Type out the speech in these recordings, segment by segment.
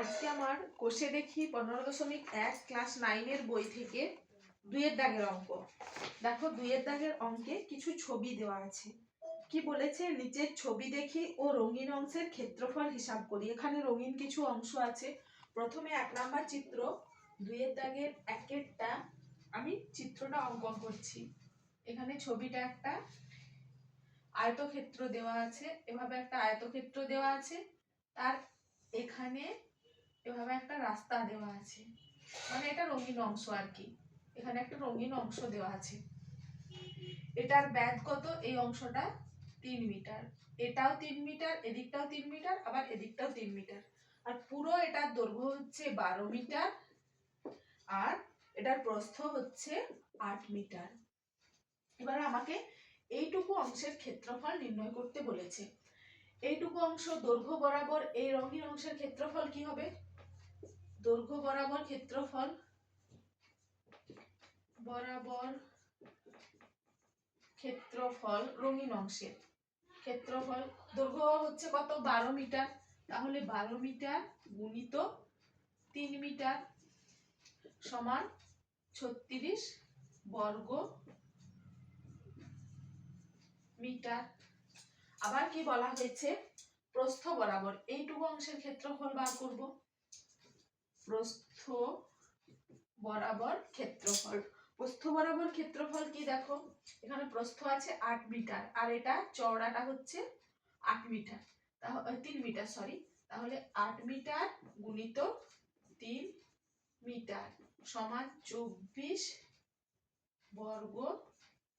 আজকে আমার কোষে দেখি পনেরো দশমিক এক ক্লাস নাইনের বই থেকে দুইয়ের দাগের অঙ্ক। দেখো, দুইয়ের দাগের অঙ্কে কিছু ছবি দেওয়া আছে। কি বলেছে? নিচের ছবি দেখি ও রঙিন অংশের ক্ষেত্রফল হিসাব করি। এখানে রঙিন কিছু অংশ আছে। প্রথমে এক নাম্বার চিত্র, দুইয়ের দাগের একেরটা আমি চিত্রটা অঙ্কন করছি। এখানে ছবিটা একটা আয়তক্ষেত্র দেওয়া আছে। এভাবে একটা আয়তক্ষেত্র দেওয়া আছে। তার এখানে এভাবে একটা রাস্তা দেওয়া আছে। মানে এটা রঙিন অংশ আর কি। এখানে একটা রঙিন অংশ দেওয়া আছে। এটার ব্যাদ কত? এই অংশটা তিন মিটার। এটাও তিন মিটার, এদিকটাও তিন মিটার, আবার এদিকটাও তিন মিটার। আর পুরো এটার দৈর্ঘ্য হচ্ছে বারো মিটার আর এটার প্রস্থ হচ্ছে আট মিটার। এবার আমাকে এইটুকু অংশের ক্ষেত্রফল নির্ণয় করতে বলেছে। এইটুকু অংশ দৈর্ঘ্য বরাবর এই রঙিন অংশের ক্ষেত্রফল কি হবে? দৈর্ঘ্য বরাবর ক্ষেত্রফল বরাবর ক্ষেত্রফল রঙিন অংশের ক্ষেত্রফল, দৈর্ঘ্য হচ্ছে কত? বারো মিটার। তাহলে বারো মিটার গুণিত তিন মিটার সমান ছত্রিশ বর্গ মিটার। আবার কি বলা হয়েছে? প্রস্থ বরাবর। এইটুকু অংশের ক্ষেত্রফল বার করব। প্রস্থ বরাবর ক্ষেত্রফল। প্রস্থ বরাবর ক্ষেত্রফল কি দেখো? এখানে প্রস্থ আছে আট মিটার, আর এটা চওড়াটা হচ্ছে আট মিটার। তাহলে তিন মিটার সরি তাহলে আট মিটার গুণিত তিন মিটার সমান চব্বিশ বর্গ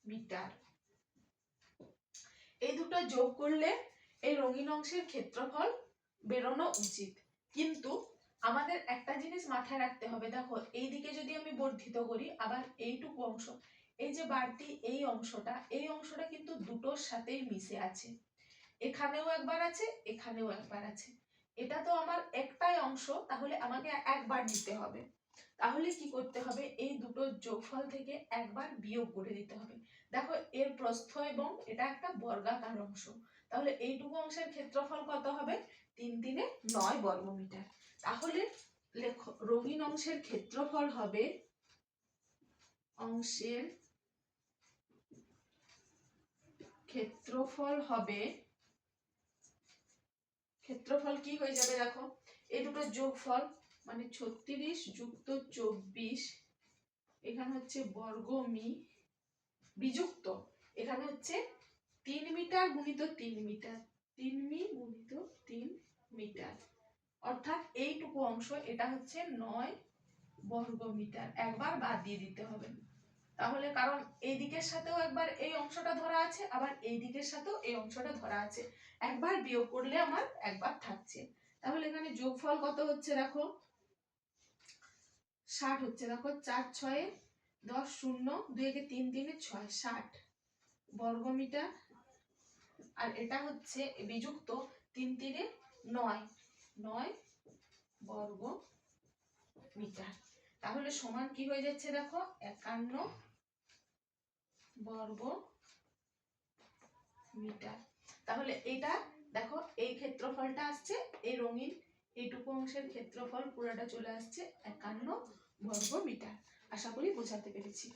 মিটার। এই দুটো যোগ করলে এই রঙিন অংশের ক্ষেত্রফল বেরোনো উচিত। কিন্তু আমাদের একটা জিনিস মাথায় রাখতে হবে, দেখো এই দিকে যদি আমি বর্ধিত করি, আবার এইটুকু অংশ, এই যে বাড়তি এই অংশটা এই অংশটা কিন্তু দুটোর সাথেই মিশে আছে। এখানেও একবার আছে, এখানেও একবার আছে। এটা তো আমার একটাই অংশ, তাহলে আমাকে একবার দিতে হবে। তাহলে কি করতে হবে? এই দুটোর যোগফল থেকে একবার বিয়োগ করে দিতে হবে। দেখো, এর প্রস্থ এবং এটা একটা বর্গাকার অংশ। তাহলে এইটুকু অংশের ক্ষেত্রফল কত হবে? তিন তিনে নয় বর্গমিটার। তাহলে লেখো, রঙিন অংশের ক্ষেত্রফল হবে অংশের ক্ষেত্রফল হবে, ক্ষেত্রফল কি হয়ে যাবে দেখো? এই দুটো যোগফল মানে ছত্রিশ যুক্ত চব্বিশ, এখানে হচ্ছে বর্গমি বিযুক্ত। এখানে হচ্ছে তিন মিটার গুণিত তিন মিটার, তিন মি গুণিত তিন মিটার। অর্থাৎ এইটুকু অংশ, এটা হচ্ছে নয় বর্গ মিটার একবার বাদ দিয়ে দিতে হবে। তাহলে কারণ এই দিকের সাথেও একবার এই অংশটা ধরা আছে, আবার এই দিকের সাথেও এই অংশটা ধরা আছে। একবার বিয়োগ করলে আমার একবার থাকছে। তাহলে এখানে যোগফল কত হচ্ছে দেখো? ষাট হচ্ছে। দেখো চার, ছয়ে, দশ, শূন্য, দুই একে তিন, তিনে ছয়, ষাট বর্গমিটার। আর এটা হচ্ছে বিযুক্ত তিন, তিনে নয় নয় বর্গ মিটার তাহলে সমান কি হয়ে যাচ্ছে দেখো? একান্ন বর্গ মিটার তাহলে এটা দেখো, এই ক্ষেত্রফলটা আসছে, এই রঙিন, এইটুকু অংশের ক্ষেত্রফল পুরোটা চলে আসছে একান্ন বর্গ মিটার আশা করি বোঝাতে পেরেছি।